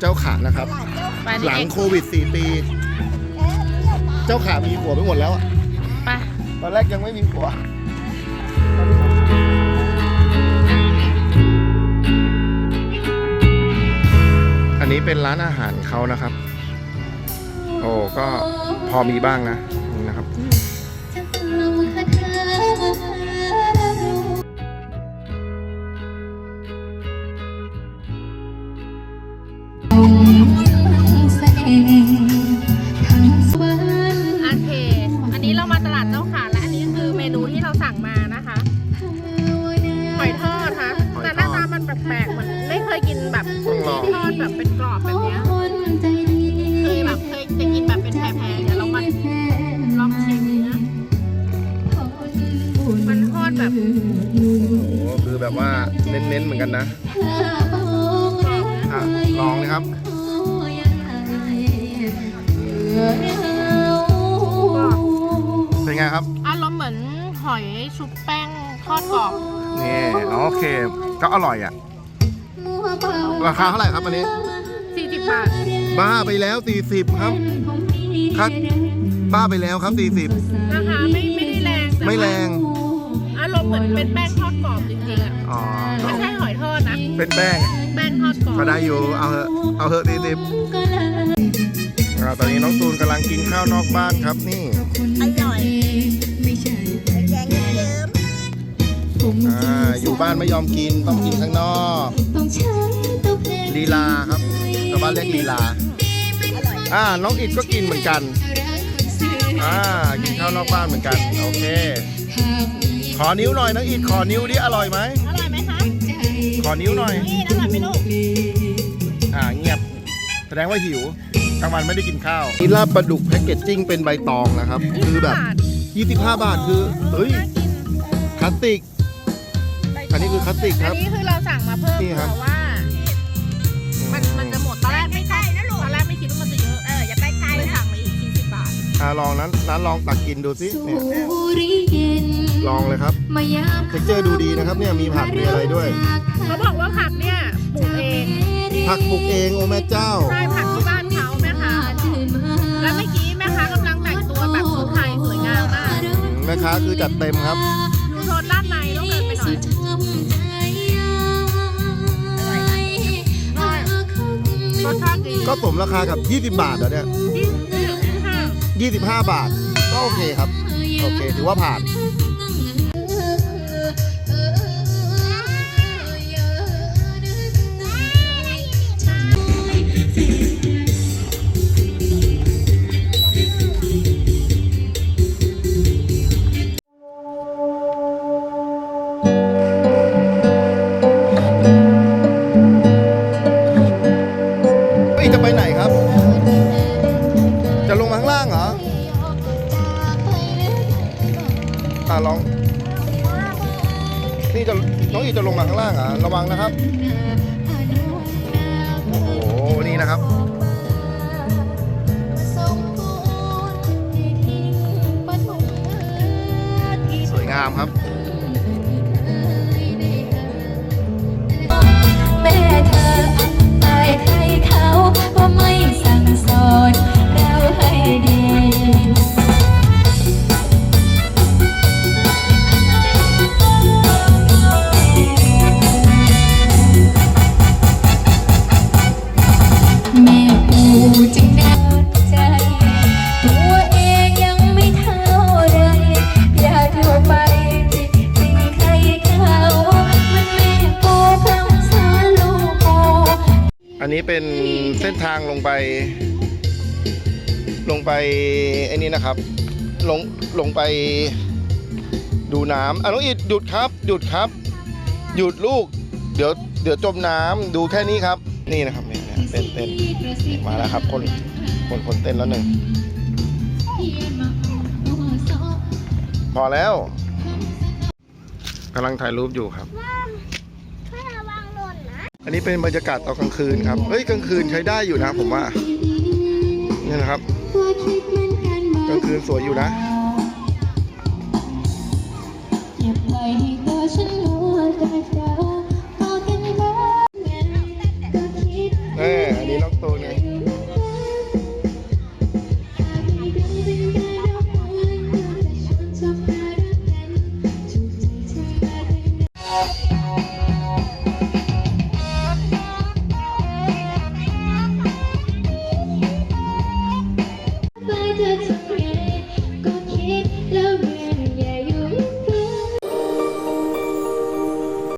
เจ้าขานะครับ ไปหลังเด็กโควิด 4 ปี เจ้าขามีผัวไปหมดแล้วอะไป ตอนแรกยังไม่มีผัว อันนี้เป็นร้านอาหารเขานะครับ โอ้ก็พอมีบ้างนะนี่นะครับ ทอดแบบเป็นกรอบแบบเนี้ยเคยแบบเคยจะกินแบบเป็นแพรๆเดี๋ยวเรามาลองชิมนะ มันทอดแบบโอ้คือแบบว่าเน้นๆเหมือนกันนะกรอบนะอะลองเลยครับเป็นไงครับอารมณ์เหมือนหอยชุบแป้งทอดกรอบนี่อ๋อโอเค ก็อร่อยอะ ราคาเท่าไหร่ครับอันนี้ 40 บาท บ้าไปแล้ว 40 ครับครับบ้าไปแล้วครับ ราคาไม่ไม่ได้แรง40แต่ไม่แรง อารมณ์เหมือนเป็นแป้งทอดกรอบจริงๆอะอ๋อ ไม่ใช่หอยทอดนะ เป็นแป้ง แป้งทอดกรอบก็ได้อยู่ เอาเหอะ เอาเหอะ40อ่าตอนนี้น้องตูนกำลังกินข้าวนอกบ้านครับนี่อร่อย บ้านไม่ยอมกินต้องกินข้างนอกลีลาครับชาวบ้านเรียกลีลาอ่าน้องอิดก็กินเหมือนกันอ่ากินข้าวนอกบ้านเหมือนกันโอเค ขอนิ้วหน่อยน้องอิดขอนิ้วดิอร่อยไหมอร่อยไหมคะขอนิ้วหน่อยนี่อร่อยไหมลูกอ่าเงียบแสดงว่าหิวกลางวันไม่ได้กินข้าวนี่ลาบปลาดุกแพ็กเกจจิ้งเป็นใบตองนะครับ คือแบบ 25 บาทคือเฮ้ยน่ากินคลาสสิก อันนี้คือคลาสสิกคอัรันบนี้คือเราสั่งมาเพิ่มนี่ครับเพราะว่า มันมันจะหมดตอนแรกไม่ใช่นะลูกตอนแรกไม่คิดว่ามันจะเยอะเอออย่าไปไกลเลยนะสั่งมาอีก40บาท อ่าลองนั้นนั้นลองตักกินดูสิเนี่ยลองเลยครับเท็กเจอร์ดูดีนะครับ เนี่ยมีผักมีอะไรด้วย เขาบอกว่าผักเนี่ยปลูกเอง ผักปลูกเองโอ้แม่เจ้า ใช่ผักที่บ้านเขาแม่ค้าแล้วเมื่อกี้แม่ค้ากำลังแต่งตัวแบบชุดไทยสวยงามมาก แม่ค้าคือจัดเต็มครับดู ก็สมราคากับ 20 บาทเหรอเนี่ย ยี่สิบห้า 25 บาท ก็โอเคครับ โอเค ถือว่าผ่าน ตาลอง นี่จะน้องอีจะลงมาข้างล่างอะ ระวังนะครับ โอ้โห นี่นะครับ อันนี้เป็นเส้นทางลงไป ลงไปไอ้นี่นะครับ ลงลงไปดูน้ำอะน้องอิดหยุดครับหยุดครับ หยุดลูก เดี๋ยวเดี๋ยวจมน้ำดูแค่นี้ครับ นี่นะครับเนี่ยเนี่ยเต้นเต้นมาแล้วครับ คนคนคนเต้นแล้วหนึ่งพอแล้วกำลังถ่ายรูปอยู่ครับ อันนี้เป็นบรรยากาศตอนกลางคืนครับ เฮ้ยกลางคืนใช้ได้อยู่นะ ผมว่า นี่นะครับ กลางคืนสวยอยู่นะ